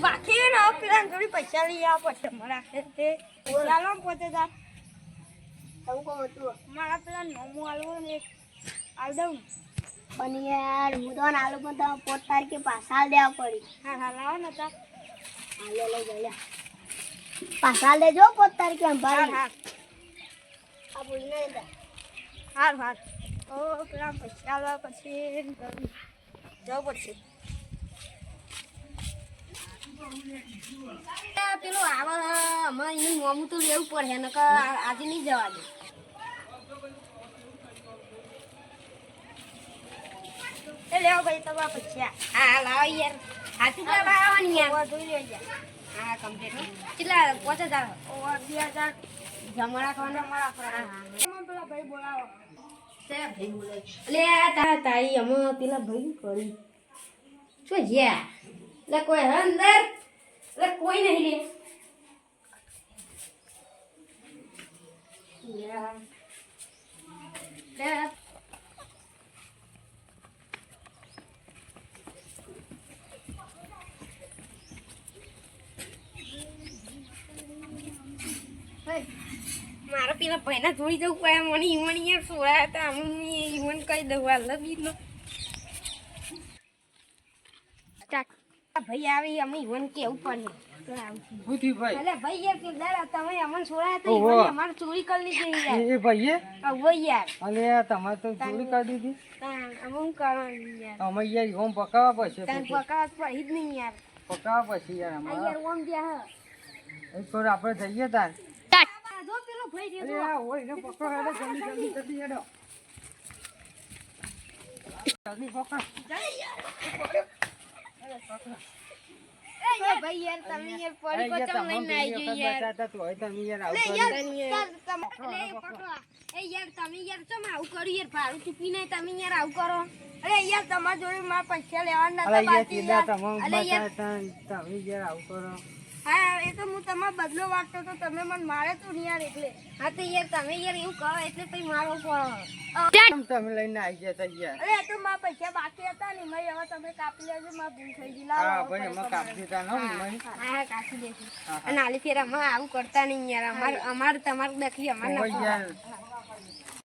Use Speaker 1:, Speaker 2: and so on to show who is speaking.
Speaker 1: બાકી ને પેલા થોડી પૈસા લઈ આવો પડશે મારા તે ચાલો પોતે જા
Speaker 2: એવું કહું હતું
Speaker 1: મારા પેલા નોમું આલવું ને આલ દઉં
Speaker 2: પણ યાર હું તો આલુ પણ તમે પોત તારીખે પાછા દેવા પડી.
Speaker 1: હા હા લાવો ને તા
Speaker 2: હાલે લઈ ગયા પાછા આલ દેજો પોત તારીખે અંભારી
Speaker 1: હા
Speaker 2: આ અંદર
Speaker 1: હાર હાર. તો પેલા પૈસા આલવા પછી જવું પડશે
Speaker 2: પેલું આવે અમારે એનું મોમું તો લેવું પડે નકર આજે નહીં જવા દે.
Speaker 1: એ લેવો ભાઈ તમારા પૈસા
Speaker 2: હા લાવો યાર. હાથું તો લાવવાની યાર?
Speaker 1: જોઈ લેજો.
Speaker 2: હા કમ્પ્લીટ કેટલા પાંચ હજાર?
Speaker 1: ઓવા બે હજાર.
Speaker 2: જમણા ખાવાના
Speaker 1: આપણા એમાં પેલા ભાઈ બોલાવો.
Speaker 2: તેરા અમે પેલા ભાઈ કરી શું જ્યા? એટલે કોઈ અંદર? લે કોઈ નહીં લે
Speaker 1: મારા પેલા ભાઈના જોઈ જવું પડે મને ઈવન યાર સોળા હતા હું ઈવન કહી દઉં આ લગી નો બીજનો ભાઈ આવી અમે ઈવન તો છે.
Speaker 3: શું થયું ભાઈ?
Speaker 1: અલે ભાઈ કિરદાર તમે અમને ઈવન અમારે ચોરી કરી લીધી યાર.
Speaker 3: એ ભાઈએ?
Speaker 1: હવે યાર.
Speaker 3: અલે તમારે તો ચોરી કરી દીધી
Speaker 1: અમે કરવાનું યાર?
Speaker 3: અમે યાર ઓમ પકાવવા પડશે
Speaker 1: તાણ
Speaker 3: પછી.
Speaker 1: પડી જ નહીં યાર.
Speaker 3: પકાવવા પછી યાર અમારે.
Speaker 1: યાર ઓમ જ્યાં
Speaker 3: એક વાર આપણે જઈએ તાર.
Speaker 1: જો પેલો ભાઈ
Speaker 3: અરે
Speaker 1: રહ્યો
Speaker 3: આ હોય પકડો હેડો જલ્દી જલ્દી જલ્દી હેડો. જલ્દી પકડ.
Speaker 1: એ યાર. ભાઈ યાર તમે યાર પડી
Speaker 3: અરે
Speaker 1: કોચમ લઈને આવી ગઈ યાર
Speaker 3: બતાવતા તો હોય તમે યાર આવું
Speaker 1: અરે
Speaker 3: કર્યું.
Speaker 1: યાર, તમે- પકડો. એ યાર તમે યાર ચમ આવું કર્યું યાર ભાડું ચૂકવી નહીં તમે યાર આવું કરો અરે યાર તમારા જોડે મારા પૈસા લેવાના
Speaker 3: અરે
Speaker 1: બાકી યાર. અરે યાર
Speaker 3: તમે યાર આવું કરો
Speaker 1: હા એ તો હું તમારો બદલો વાગતો તો તમે મને મારે તો નહીં યાર એટલે. હા તો યાર તમે યાર એવું કહો એટલે પછી મારો પડો
Speaker 3: તમે લઈને આવી ગયા તા યાર.
Speaker 1: અરે તો મારા પૈસા બાકી હતા ને મેં હવે તમે કાપી લેજો મારા ભૂલ થઈ ગઈ. લાવો
Speaker 3: હા ભાઈ અમે કાપી દીધા ને
Speaker 1: હા, હા, હા, કાપી દેશું
Speaker 3: હા, હા.
Speaker 1: અને આલી ફેર અમે આવું કરતા નહીં યાર અમાર અમાર તમારે દખી અમારે ના
Speaker 3: યાર.
Speaker 1: પડે.